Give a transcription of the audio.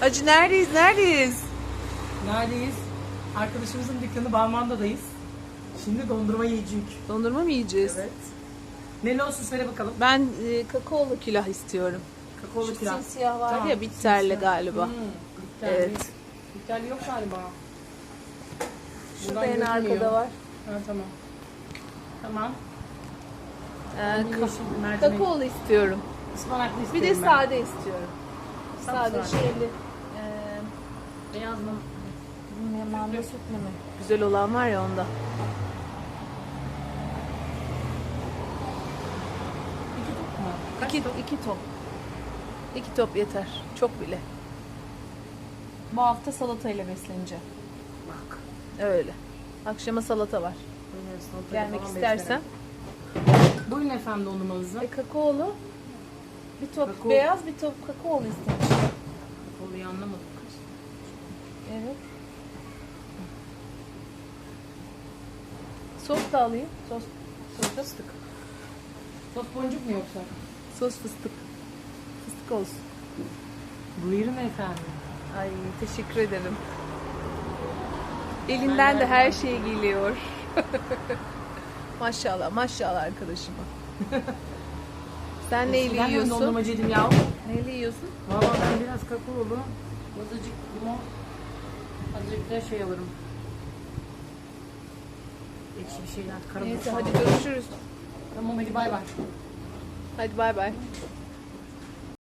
Hacı neredeyiz? Neredeyiz? Neredeyiz? Arkadaşımızın dükkanı Balmanda'dayız. Şimdi dondurma yiyecek. Dondurma mı yiyeceğiz? Evet. Neli olsun söyle bakalım. Ben e, kakaolu külah istiyorum. Kakaolu Şu simsiyah var Tamam, ya bitterli simsiyah. galiba. Hmm, bitterli. Evet. Bitterli yok galiba. Şurada en arkada var. Ha tamam. Tamam. Ee, Bir kakaolu istiyorum. Ispanaklı Bir istiyorum de ben. sade istiyorum. Sade Sapsarı. şeyli. Beyaz mı? Manda sütlü mü? Güzel olan var ya onda. İki top mu? Kaç İki, top? iki top. İki top yeter. Çok bile. Bu hafta salatayla besleneceğim. Bak. Öyle. Akşama salata var. Salatayla Gelmek falan istersen. beslerim. Buyurun efendim dondurmanızı. E, kakaolu. Bir top Kakao. beyaz bir top kakaolu istemiş. Kakaoluyu anlamadık. Sos da alayım. Sos. Sos fıstık. Sos boncuk mu yoksa? Sos fıstık. Fıstık olsun. Buyurun efendim. Ay teşekkür ederim. Elinden de her şey geliyor. maşallah maşallah arkadaşıma. Sen neyle Ben de yiyorsun? dondurmacıydım ya. Neyle yiyorsun? Valla ben biraz kakaolu, azıcık limon, azıcık da şey alırım. Ekşi bir şeyler, Neyse karamel. hadi görüşürüz. Tamam hadi bay bay. Hadi bay bay.